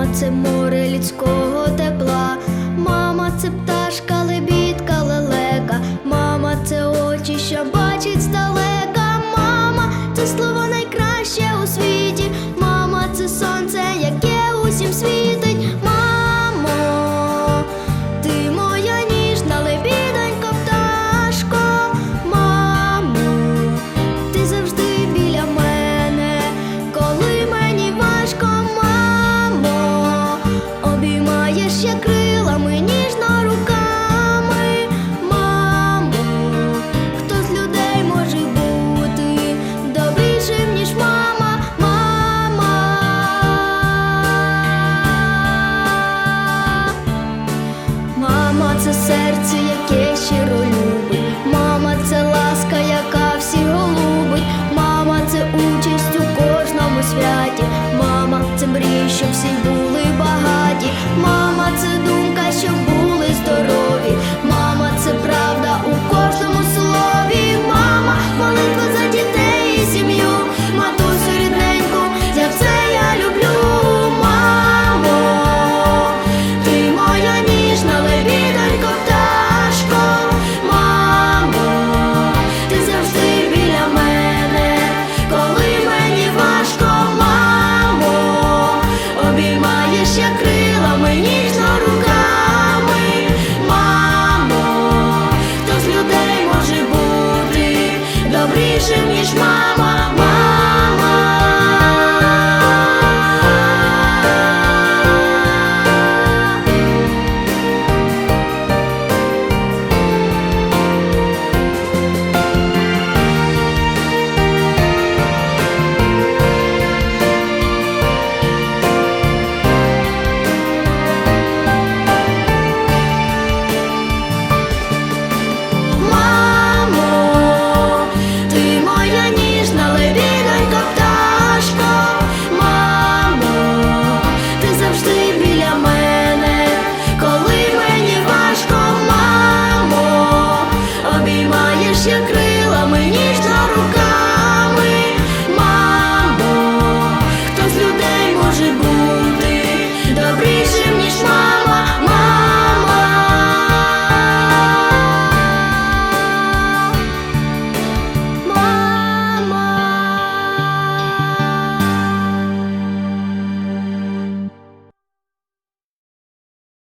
Мамо, це море людського тепла, мама, це пташка. Мама, це серці.